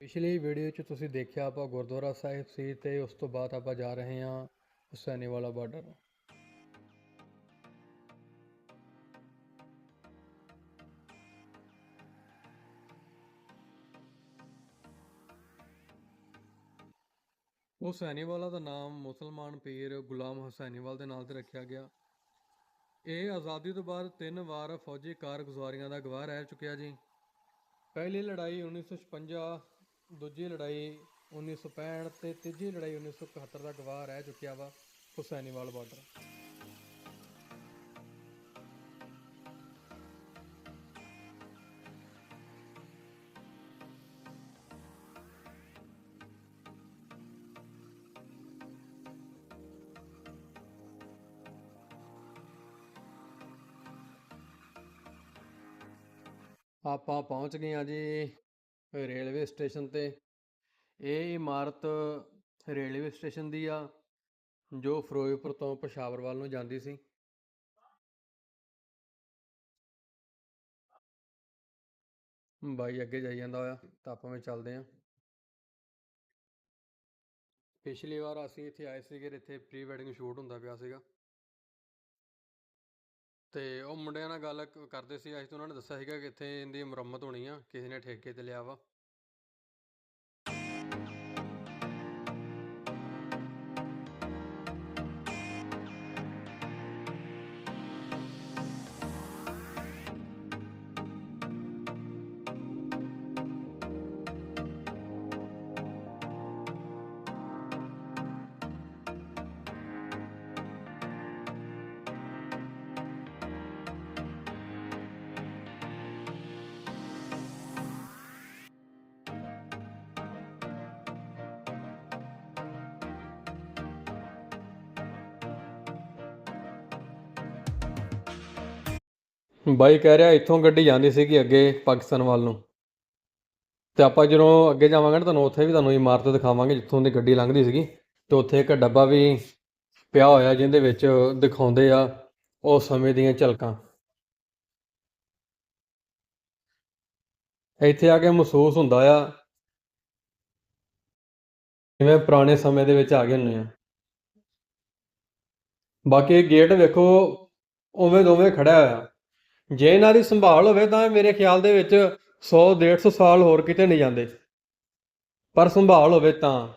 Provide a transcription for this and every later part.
ਪਿਛਲੀ ਵੀਡੀਓ 'ਚ ਤੁਸੀਂ ਦੇਖਿਆ ਆਪਾਂ ਗੁਰਦੁਆਰਾ ਸਾਹਿਬ ਸੀ ਤੇ ਉਸ ਤੋਂ ਬਾਅਦ ਆਪਾਂ ਜਾ ਰਹੇ ਹਾਂ ਹੁਸੈਨੀ ਵਾਲਾ ਬਾਰਡਰ। ਹੁਸੈਨੀਵਾਲਾ ਦਾ ਨਾਮ ਮੁਸਲਮਾਨ ਪੀਰ ਗੁਲਾਮ ਹੁਸੈਨੀਵਾਲ ਦੇ ਨਾਂ ਤੇ ਰੱਖਿਆ ਗਿਆ। ਇਹ ਆਜ਼ਾਦੀ ਤੋਂ ਬਾਅਦ ਤਿੰਨ ਵਾਰ ਫੌਜੀ ਕਾਰਗੁਜ਼ਾਰੀਆਂ ਦਾ ਗਵਾਹ ਰਹਿ ਚੁੱਕਿਆ ਜੀ। ਪਹਿਲੀ ਲੜਾਈ 1956 ਦੂਜੀ ਲੜਾਈ 1965 ਤੇ ਤੀਜੀ ਲੜਾਈ 1971 ਦਾ ਗਵਾਹ ਰਹਿ ਚੁੱਕਿਆ ਵਾ ਹੁਸੈਨੀਵਾਲ ਬਾਰਡਰ। ਆਪਾਂ ਪਹੁੰਚ ਗਏ ਹਾਂ ਜੀ ਰੇਲਵੇ ਸਟੇਸ਼ਨ ਤੇ। ਇਹ ਇਮਾਰਤ ਰੇਲਵੇ ਸਟੇਸ਼ਨ ਦੀ ਆ, ਜੋ ਫਿਰੋਜ਼ਪੁਰ ਤੋਂ ਪਸ਼ਾਵਰ ਵੱਲ ਨੂੰ ਜਾਂਦੀ ਸੀ। ਬਾਈ ਅੱਗੇ ਜਾਈ ਜਾਂਦਾ ਹੋਇਆ, ਤਾਂ ਆਪਾਂ ਵੀ ਚੱਲਦੇ ਹਾਂ। ਪਿਛਲੀ ਵਾਰ ਅਸੀਂ ਇੱਥੇ ਆਏ ਸੀਗੇ, ਇੱਥੇ ਪ੍ਰੀ ਵੈਡਿੰਗ ਸ਼ੂਟ ਹੁੰਦਾ ਪਿਆ ਸੀਗਾ। ਅਤੇ ਉਹ ਮੁੰਡਿਆਂ ਨਾਲ ਗੱਲ ਕਰਦੇ ਸੀ ਅੱਜ ਤੋਂ ਉਹਨਾਂ ਨੇ ਦੱਸਿਆ ਸੀਗਾ ਕਿ ਇੱਥੇ ਇਹਦੀ ਮੁਰੰਮਤ ਹੋਣੀ ਆ, ਕਿਸੇ ਨੇ ਠੇਕੇ ਤੇ ਲਿਆ ਵਾ। ਬਾਈ ਕਹਿ ਰਿਹਾ, ਇੱਥੋਂ ਗੱਡੀ ਜਾਂਦੀ ਸੀਗੀ ਅੱਗੇ ਪਾਕਿਸਤਾਨ ਵੱਲ ਨੂੰ। ਤੇ ਆਪਾਂ ਜਦੋਂ ਅੱਗੇ ਜਾਵਾਂਗੇ ਨਾ, ਤੁਹਾਨੂੰ ਉੱਥੇ ਵੀ ਤੁਹਾਨੂੰ ਇਮਾਰਤ ਦਿਖਾਵਾਂਗੇ, ਜਿੱਥੋਂ ਦੀ ਗੱਡੀ ਲੰਘਦੀ ਸੀਗੀ। ਤੇ ਉੱਥੇ ਇੱਕ ਡੱਬਾ ਵੀ ਪਿਆ ਹੋਇਆ, ਜਿਹਦੇ ਵਿੱਚ ਦਿਖਾਉਂਦੇ ਆ ਉਹ ਸਮੇਂ ਦੀਆਂ ਝਲਕਾਂ। ਇੱਥੇ ਆ ਕੇ ਮਹਿਸੂਸ ਹੁੰਦਾ ਆ, ਜਿਵੇਂ ਪੁਰਾਣੇ ਸਮੇਂ ਦੇ ਵਿੱਚ ਆ ਗਏ ਹੁੰਦੇ ਆ। ਬਾਕੀ ਗੇਟ ਵੇਖੋ, ਉਵੇਂ ਦੋਵੇਂ ਖੜਾ ਹੋਇਆ। ਜੇ ਇਹਨਾਂ ਦੀ ਸੰਭਾਲ ਹੋਵੇ ਤਾਂ ਮੇਰੇ ਖਿਆਲ ਦੇ ਵਿੱਚ 100 150 ਸਾਲ ਹੋਰ ਕਿਤੇ ਨਹੀਂ ਜਾਂਦੇ। ਪਰ ਸੰਭਾਲ ਹੋਵੇ ਤਾਂ।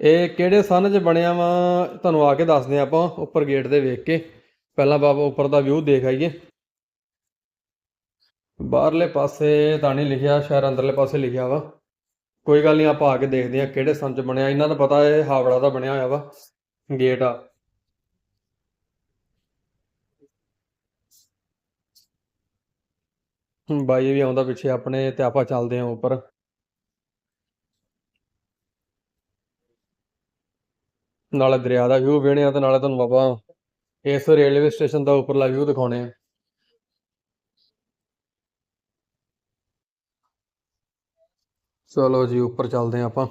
ਇਹ ਕਿਹੜੇ ਸਨ 'ਚ ਬਣਿਆ ਵਾ, ਤੁਹਾਨੂੰ ਆ ਕੇ ਦੱਸਦੇ ਹਾਂ ਆਪਾਂ ਉੱਪਰ ਗੇਟ ਦੇ ਵੇਖ ਕੇ। ਪਹਿਲਾਂ ਬਾਬਾ ਉੱਪਰ ਦਾ ਵਿਊ ਦੇਖ ਆਈਏ। ਬਾਹਰਲੇ ਪਾਸੇ ਤਾਂ ਨਹੀਂ ਲਿਖਿਆ, ਸ਼ਾਇਦ ਅੰਦਰਲੇ ਪਾਸੇ ਲਿਖਿਆ ਵਾ। ਕੋਈ ਗੱਲ ਨਹੀਂ, ਆਪਾਂ ਆ ਕੇ ਦੇਖਦੇ ਹਾਂ ਕਿਹੜੇ ਸਨ 'ਚ ਬਣਿਆ। ਇਹਨਾਂ ਦਾ ਪਤਾ ਹੈ ਹਾਵੜਾ ਦਾ ਬਣਿਆ ਹੋਇਆ ਵਾ, ਗੇਟ ਆ। ਬਾਈ ਵੀ ਆਉਂਦਾ ਪਿੱਛੇ ਆਪਣੇ ਤੇ ਆਪਾਂ ਚੱਲਦੇ ਹਾਂ ਉੱਪਰ। ਨਾਲੇ ਦਰਿਆ ਦਾ ਵਿਊ ਵੇਣੇ ਆ ਤੇ ਨਾਲੇ ਤੁਹਾਨੂੰ ਬਾਬਾ ਇਸ ਰੇਲਵੇ ਸਟੇਸ਼ਨ ਦਾ ਉੱਪਰਲਾ ਵਿਊ ਦਿਖਾਉਣੇ ਆ ਚਲੋ ਜੀ, ਉੱਪਰ ਚੱਲਦੇ ਹਾਂ ਆਪਾਂ।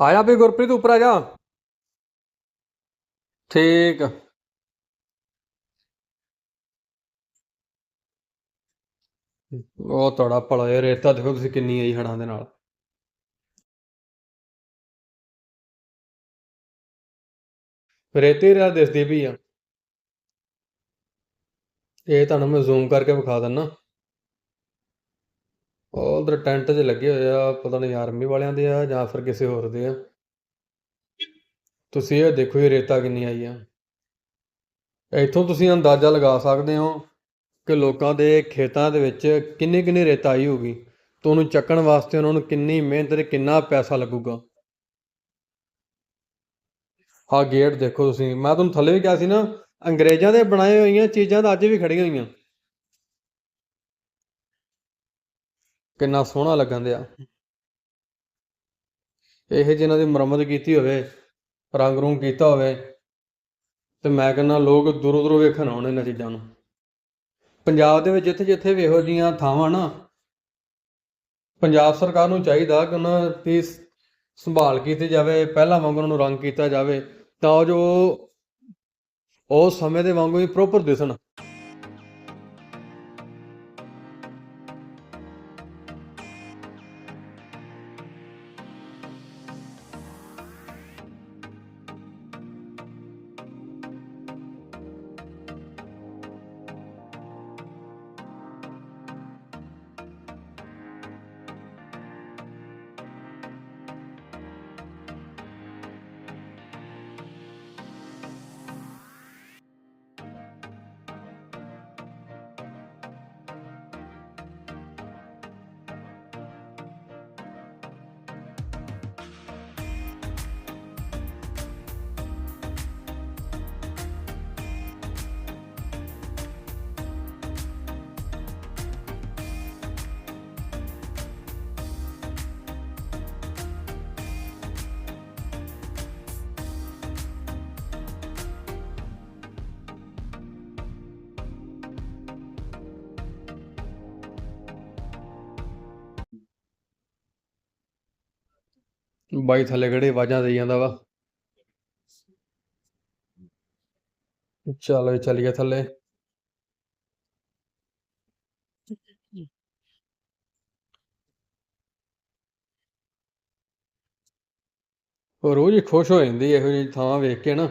ਆਇਆ ਵੀ ਗੁਰਪ੍ਰੀਤ, ਉੱਪਰ ਆ ਜਾ। ਠੀਕ। ਉਹ ਤੁਹਾਡਾ ਭਲਾ ਇਹ ਰੇਤਾ ਦੇਖੋ ਤੁਸੀਂ ਕਿੰਨੀ ਆਈ ਹੜਾਂ ਦੇ ਨਾਲ। ਰੇਤੇ ਰਿਆ ਦਿਸਦੀ ਵੀ ਆ। ਇਹ ਤੁਹਾਨੂੰ ਮੈਂ ਜ਼ੂਮ ਕਰਕੇ ਵਿਖਾ ਦਿੰਨਾ। ਉਹ ਉਧਰ ਟੈਂਟ 'ਚ ਲੱਗੇ ਹੋਏ ਆ, ਪਤਾ ਨਹੀਂ ਆਰਮੀ ਵਾਲਿਆਂ ਦੇ ਆ ਜਾਂ ਫਿਰ ਕਿਸੇ ਹੋਰ ਦੇ ਆ। ਤੁਸੀਂ ਇਹ ਦੇਖੋ ਇਹ ਰੇਤਾ ਕਿੰਨੀ ਆਈ ਆ ਇੱਥੋਂ ਤੁਸੀਂ ਅੰਦਾਜ਼ਾ ਲਗਾ ਸਕਦੇ ਹੋ ਕਿ ਲੋਕਾਂ ਦੇ ਖੇਤਾਂ ਦੇ ਵਿੱਚ ਕਿੰਨੀ ਕਿੰਨੀ ਰੇਤਾ ਆਈ ਹੋਊਗੀ। ਤੇ ਉਹਨੂੰ ਚੱਕਣ ਵਾਸਤੇ ਉਹਨਾਂ ਨੂੰ ਕਿੰਨੀ ਮਿਹਨਤ ਤੇ ਕਿੰਨਾ ਪੈਸਾ ਲੱਗੂਗਾ। ਆਹ ਗੇਟ ਦੇਖੋ ਤੁਸੀਂ। ਮੈਂ ਤੁਹਾਨੂੰ ਥੱਲੇ ਵੀ ਕਿਹਾ ਸੀ ਨਾ, ਅੰਗਰੇਜ਼ਾਂ ਦੇ ਬਣਾਏ ਹੋਈਆਂ ਚੀਜ਼ਾਂ ਤਾਂ ਅੱਜ ਵੀ ਖੜੀਆਂ ਹੋਈਆਂ। ਕਿੰਨਾ ਸੋਹਣਾ ਲੱਗਣ ਦਿਆ। ਇਹ ਜਿਹਨਾਂ ਦੀ ਮੁਰੰਮਤ ਕੀਤੀ ਹੋਵੇ ਰੰਗ ਰੂੰਗ ਕੀਤਾ ਹੋਵੇ ਤੇ ਮੈਂ ਕਹਿੰਦਾ ਲੋਕ ਦੂਰੋਂ ਦੂਰੋਂ ਵੇਖਣ ਆਉਣ ਇਹਨਾਂ ਚੀਜ਼ਾਂ ਨੂੰ। ਪੰਜਾਬ ਦੇ ਵਿੱਚ ਜਿੱਥੇ ਜਿੱਥੇ ਵੀ ਇਹੋ ਜਿਹੀਆਂ ਥਾਵਾਂ ਨਾ, ਪੰਜਾਬ ਸਰਕਾਰ ਨੂੰ ਚਾਹੀਦਾ ਕਿ ਉਹਨਾਂ ਦੀ ਸੰਭਾਲ ਕੀਤੀ ਜਾਵੇ, ਪਹਿਲਾਂ ਵਾਂਗ ਉਹਨਾਂ ਨੂੰ ਰੰਗ ਕੀਤਾ ਜਾਵੇ, ਤਾਂ ਜੋ ਉਹ ਸਮੇਂ ਦੇ ਵਾਂਗੂ ਹੀ ਪ੍ਰੋਪਰ ਦਿਸਣ। ਬਾਈ ਥੱਲੇ ਕਿਹੜੇ ਆਵਾਜ਼ਾਂ ਦੇਈ ਜਾਂਦਾ ਵਾ? ਚਲੋ ਚੱਲੀਏ ਥੱਲੇ। ਉਹ ਰੋਜ਼ ਹੀ ਖੁਸ਼ ਹੋ ਜਾਂਦੀ ਇਹੋ ਜਿਹੀ ਥਾਂ ਵੇਖ ਕੇ ਨਾ।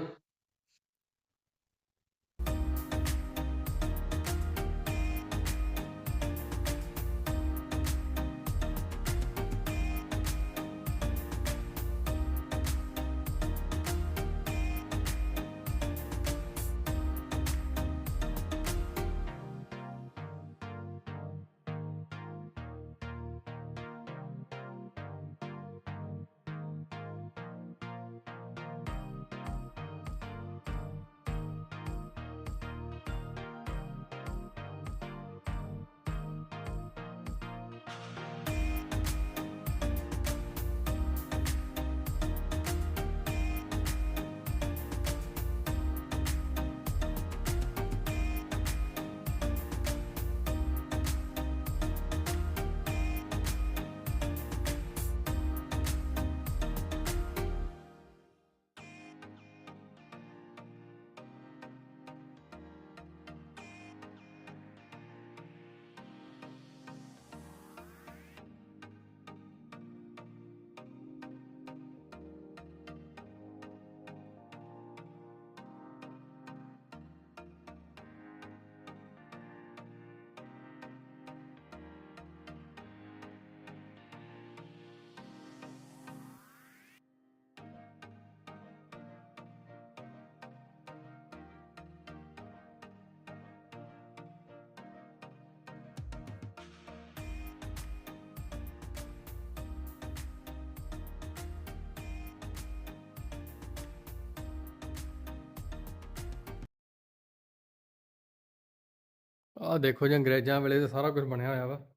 ਆਹ ਦੇਖੋ ਜੀ ਅੰਗਰੇਜ਼ਾਂ ਵੇਲੇ ਤੇ ਸਾਰਾ ਕੁਝ ਬਣਿਆ ਹੋਇਆ ਵਾ।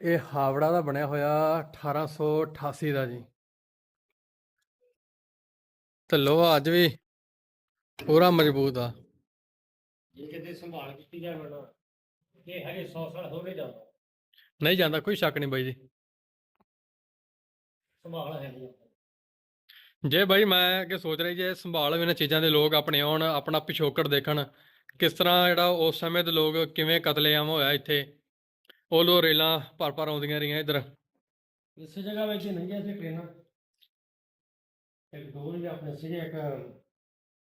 ਇਹ ਹਾਵੜਾ ਦਾ ਬਣਿਆ ਹੋਇਆ 1888 ਦਾ ਜੀ। ਤੇ ਲੋਹਾ ਅੱਜ ਵੀ ਪੂਰਾ ਮਜ਼ਬੂਤ ਆ। ਇਹ ਕਿਤੇ ਸੰਭਾਲ ਕੀਤੀ ਜਾਏ ਮੈਡਮ ਇਹ ਹਜੇ 100 ਸਾਲ ਹੋ ਗਏ ਜਾਂਦਾ। ਨਹੀਂ ਜਾਂਦਾ ਕੋਈ ਸ਼ੱਕ ਨਹੀਂ ਬਾਈ ਜੀ। ਸੰਭਾਲ ਹੈ ਨਹੀਂ ਜੇ ਬਾਈ ਮੈਂ ਕਿ ਸੋਚ ਰਹੀ ਜੇ ਸੰਭਾਲ ਵੀ ਇਹਨਾਂ ਚੀਜ਼ਾਂ ਦੇ ਲੋਕ ਆਪਣੇ ਆਉਣ ਆਪਣਾ ਪਿਛੋਕੜ ਦੇਖਣ ਕਿਸ ਤਰ੍ਹਾਂ ਜਿਹੜਾ ਉਸ ਸਮੇਂ ਦੇ ਲੋਕ ਕਿਵੇਂ ਕਤਲੇਆਮ ਹੋਇਆ ਇੱਥੇ? ਉਹ ਲੋ ਰੇਲਾਂ ਭਰ ਭਰ ਆਉਂਦੀਆਂ ਰਹੀਆਂ ਇੱਧਰ। ਇਸੇ ਜਗ੍ਹਾ ਵਿੱਚ ਨਹੀਂ ਗਿਆ ਸੀ ਟ੍ਰੇਨਾਂ। ਇੱਕ ਦੋ ਹੀ ਆਪਣੇ ਸੀਗੇ ਇੱਕ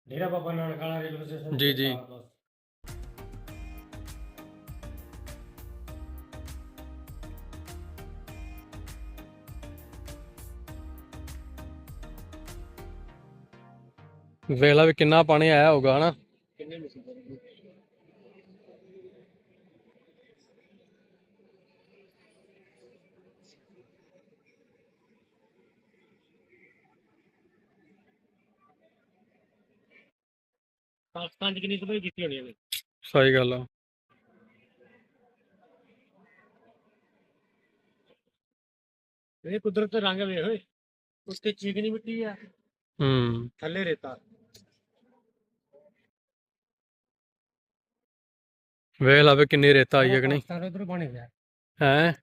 ਡੇਰਾ ਬਾਬਾ ਨਾਨਕ ਵਾਲਾ ਰੇਲਵੇ ਸਟੇਸ਼ਨ ਜੀ, ਜੀ। ਵੇਲਾ ਵੀ ਕਿੰਨਾ ਪਾਣੀ ਆਇਆ ਹੋਊਗਾ ਹਨਾ? ਕਿੰਨੇ ਮੁਸੀਬਤ ਪਾਕਿਸਤਾਨ ਚ ਕਿੰਨੀ ਤਬਾਹੀ ਕੀਤੀ ਹੋਣੀ ਸਹੀ ਗੱਲ ਆ। ਇਹ ਕੁਦਰਤ ਦੇ ਰੰਗ ਵੇਖ ਓਏ ਉੱਤੇ ਚੀਕਣੀ ਮਿੱਟੀ ਆ। ਹੂੰ। ਥੱਲੇ ਰੇਤਾ। ਵੇਖ ਲਾ ਵੀ ਕਿੰਨੀ ਰੇਤਾ ਆਈ ਹੈ ਕਿ ਨਹੀਂ। ਸਾਰੇ ਉਧਰ ਪਾਣੀ ਪਿਆ ਹੈ?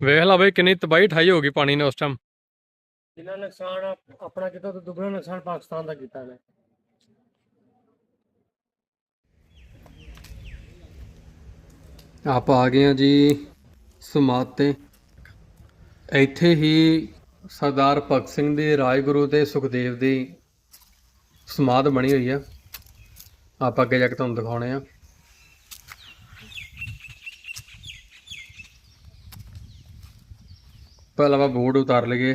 ਵੇਖ ਲਾ ਬਈ ਕਿੰਨੀ ਤਬਾਹੀ ਠਾਈ ਹੋ ਗਈ ਪਾਣੀ ਨੇ ਉਸ ਟਾਈਮ ਜਿੰਨਾ ਨੁਕਸਾਨ ਆਪਣਾ ਕੀਤਾ ਤੇ ਦੁੱਗਣਾ ਨੁਕਸਾਨ ਪਾਕਿਸਤਾਨ ਦਾ ਕੀਤਾ ਨੇ। ਆਪਾਂ ਆ ਗਏ ਆ ਜੀ ਸਮਾਧ ਤੇ ਇੱਥੇ ਹੀ ਸਰਦਾਰ ਭਗਤ ਸਿੰਘ ਦੇ ਰਾਜਗੁਰੂ ਤੇ ਸੁਖਦੇਵ ਦੀ ਸਮਾਧ ਬਣੀ ਹੋਈ ਆ। ਆਪਾਂ ਅੱਗੇ ਜਾ ਕੇ ਤੁਹਾਨੂੰ ਦਿਖਾਉਣੇ ਆ। ਪਹਿਲਾਂ ਆਪਾਂ ਬੋਰਡ ਉਤਾਰ ਲਈਏ,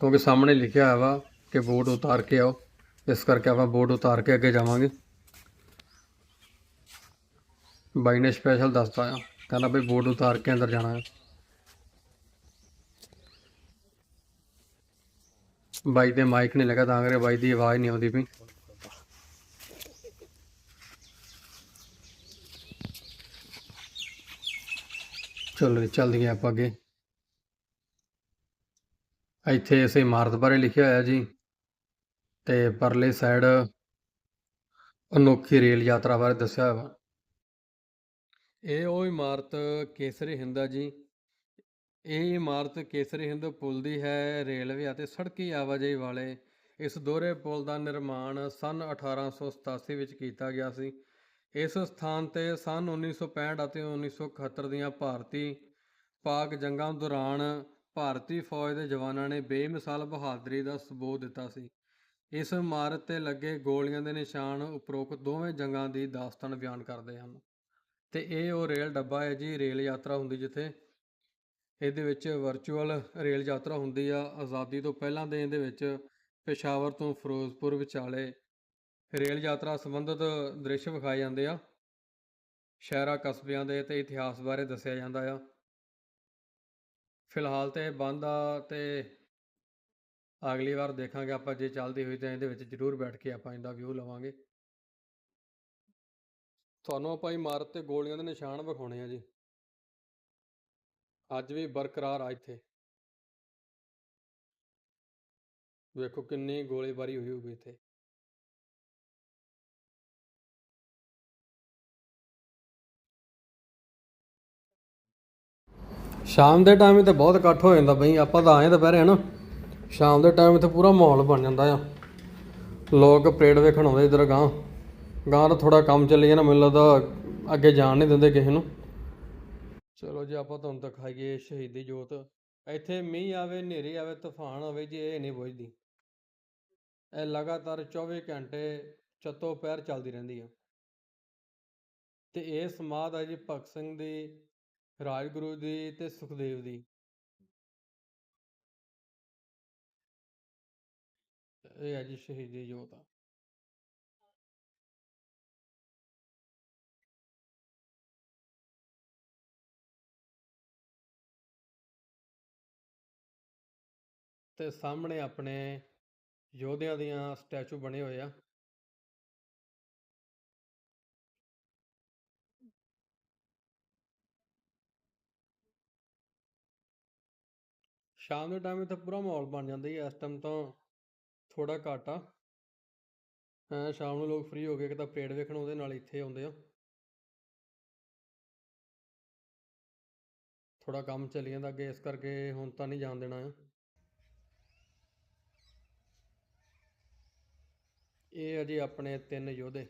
ਕਿਉਂਕਿ ਸਾਹਮਣੇ ਲਿਖਿਆ ਹੋਇਆ ਵਾ ਕਿ ਬੋਰਡ ਉਤਾਰ ਕੇ ਆਓ। ਇਸ ਕਰਕੇ ਆਪਾਂ ਬੋਰਡ ਉਤਾਰ ਕੇ ਅੱਗੇ ਜਾਵਾਂਗੇ। ਬਾਈ ਨੇ ਸਪੈਸ਼ਲ ਦੱਸਤਾ ਆ। ਕਹਿੰਦਾ ਬਈ ਬੋਰਡ ਉਤਾਰ ਕੇ ਅੰਦਰ ਜਾਣਾ ਹੈ ਬਾਈ ਦੇ ਮਾਈਕ ਨਹੀਂ ਲੱਗਾ ਤਾਂ ਕਰਕੇ ਬਾਈ ਦੀ ਆਵਾਜ਼ ਨਹੀਂ ਆਉਂਦੀ ਪਈ। ਚਲੋ ਜੀ, ਚੱਲਦੇ ਹਾਂ ਆਪਾਂ ਅੱਗੇ। ਇੱਥੇ ਇਸੇ ਇਮਾਰਤ ਬਾਰੇ ਲਿਖਿਆ ਹੋਇਆ ਜੀ। ਤੇ ਪਰਲੇ ਸਾਈਡ ਅਨੋਖੀ ਰੇਲ ਯਾਤਰਾ ਬਾਰੇ ਦੱਸਿਆ ਹੋਇਆ। ਵਾ ਇਹ ਉਹ ਇਮਾਰਤ ਕੇਸਰੀ ਹਿੰਦ ਆ ਜੀ। ਇਹ ਇਮਾਰਤ ਕੇਸਰੀ ਹਿੰਦ ਪੁਲ ਦੀ ਹੈ, ਰੇਲਵੇ ਅਤੇ ਸੜਕੀ ਆਵਾਜਾਈ ਵਾਲੇ। ਇਸ ਦੋਹਰੇ ਪੁਲ ਦਾ ਨਿਰਮਾਣ ਸੰਨ 1887 ਵਿੱਚ ਕੀਤਾ ਗਿਆ ਸੀ। ਇਸ ਸਥਾਨ ਤੇ ਸੰਨ 1965 ਅਤੇ 1971 ਦੀਆਂ ਭਾਰਤੀ ਪਾਕ ਜੰਗਾਂ ਦੌਰਾਨ ਭਾਰਤੀ ਫੌਜ ਦੇ ਜਵਾਨਾਂ ਨੇ ਬੇਮਿਸਾਲ ਬਹਾਦਰੀ ਦਾ ਸਬੂਤ ਦਿੱਤਾ ਸੀ। ਇਸ ਇਮਾਰਤ ਤੇ ਲੱਗੇ ਗੋਲੀਆਂ ਦੇ ਨਿਸ਼ਾਨ ਉਪਰੋਕਤ ਦੋਵੇਂ ਜੰਗਾਂ ਦੀ ਦਾਸਤਾਨ ਬਿਆਨ ਕਰਦੇ ਹਨ। ਤੇ ਇਹ ਉਹ ਰੇਲ ਡੱਬਾ ਹੈ ਜੀ, ਰੇਲ ਯਾਤਰਾ ਹੁੰਦੀ ਜਿੱਥੇ। ਇਹਦੇ ਵਿੱਚ ਵਰਚੁਅਲ ਰੇਲ ਯਾਤਰਾ ਹੁੰਦੀ ਆ, ਆਜ਼ਾਦੀ ਤੋਂ ਪਹਿਲਾਂ ਦੇ ਇਹਦੇ ਵਿੱਚ, ਪੇਸ਼ਾਵਰ ਤੋਂ ਫਿਰੋਜ਼ਪੁਰ ਵਿਚਾਲੇ ਰੇਲ ਯਾਤਰਾ ਸੰਬੰਧਿਤ ਦ੍ਰਿਸ਼ ਵਿਖਾਏ ਜਾਂਦੇ ਆ। ਸ਼ਹਿਰਾਂ, ਕਸਬਿਆਂ ਦੇ ਤੇ ਇਤਿਹਾਸ ਬਾਰੇ ਦੱਸਿਆ ਜਾਂਦਾ ਆ। ਫਿਲਹਾਲ ਤੇ ਬੰਦ ਆ ਤੇ ਅਗਲੀ ਵਾਰ ਦੇਖਾਂਗੇ ਆਪਾਂ, ਜੇ ਚੱਲਦੀ ਹੋਈ ਤਾਂ ਇਹਦੇ ਵਿੱਚ ਜ਼ਰੂਰ ਬੈਠ ਕੇ ਆਪਾਂ ਇਹਦਾ ਵਿਊ ਲਵਾਂਗੇ। ਤੁਹਾਨੂੰ ਆਪਾਂ ਇਮਾਰਤ ਤੇ ਗੋਲੀਆਂ ਦੇ ਨਿਸ਼ਾਨ ਵਿਖਾਉਣੇ ਆ ਜੀ। ਅੱਜ ਵੀ ਬਰਕਰਾਰ ਆ ਇੱਥੇ। ਵੇਖੋ ਕਿੰਨੀ ਗੋਲੀਬਾਰੀ ਹੋਈ ਹੋਊਗੀ ਇੱਥੇ। ਸ਼ਾਮ ਦੇ ਟਾਈਮ ਤੇ ਬਹੁਤ ਇਕੱਠ ਹੋ ਜਾਂਦਾ ਬਈ, ਆਪਾਂ ਤਾਂ ਆਏ ਦੁਪਹਿਰੇ, ਹਨਾ। ਸ਼ਾਮ ਦੇ ਟਾਈਮ ਤੇ ਪੂਰਾ ਮਾਹੌਲ ਬਣ ਜਾਂਦਾ ਆ। ਲੋਕ ਪਰੇਡ ਵੇਖਣ ਆਉਂਦੇ ਇਧਰ ਗਾਂ ਗਾਂ ਦਾ ਥੋੜਾ ਕੰਮ ਚੱਲੀ ਜਾਣਾ ਮੈਨੂੰ ਲੱਗਦਾ ਅੱਗੇ ਜਾਣ ਨਹੀਂ ਦਿੰਦੇ ਕਿਸੇ ਨੂੰ। ਚਲੋ ਜੀ, ਆਪਾਂ ਤੁਹਾਨੂੰ ਦਿਖਾਈਏ ਸ਼ਹੀਦੀ ਜੋਤ। ਇੱਥੇ ਮੀਂਹ ਆਵੇ, ਹਨੇਰੀ ਆਵੇ, ਤੂਫਾਨ ਆਵੇ ਜੀ ਇਹ ਨਹੀਂ ਬੁਝਦੀ। ਇਹ ਲਗਾਤਾਰ 24 ਘੰਟੇ ਚੱਤੋ ਪੈਰ ਚੱਲਦੀ ਰਹਿੰਦੀ ਆ। ਤੇ ਇਹ ਸਮਾਧ ਹੈ ਜੀ ਭਗਤ ਸਿੰਘ ਦੀ, ਰਾਜਗੁਰੂ ਦੀ ਤੇ ਸੁਖਦੇਵ ਦੀ। ਇਹ ਹੈ ਜੀ ਸ਼ਹੀਦੀ ਜੋਤ ਤੇ ਸਾਹਮਣੇ ਆਪਣੇ ਯੋਧਿਆਂ ਦੀਆਂ ਸਟੈਚੂ ਬਣੇ ਹੋਏ ਆ। ਸ਼ਾਮ ਦੇ ਟਾਈਮ ਇੱਥੇ ਪੂਰਾ ਮਾਹੌਲ ਬਣ ਜਾਂਦਾ ਜੀ, ਇਸ ਟਾਈਮ ਤਾਂ ਥੋੜਾ ਘੱਟ ਆ। ਹਾਂ, ਸ਼ਾਮ ਨੂੰ ਲੋਕ ਫ੍ਰੀ ਹੋ ਕੇ ਤਾਂ ਪਰੇਡ ਵੇਖਣ ਉਹਦੇ ਨਾਲ ਇੱਥੇ ਆਉਂਦੇ ਆ। ਥੋੜਾ ਕੰਮ ਚੱਲੀ ਜਾਂਦਾ ਅੱਗੇ, ਇਸ ਕਰਕੇ ਹੁਣ ਤਾਂ ਨਹੀਂ ਜਾਣ ਦੇਣਾ ਆ। ਇਹ ਆ ਜੀ ਆਪਣੇ ਤਿੰਨ ਯੋਧੇ।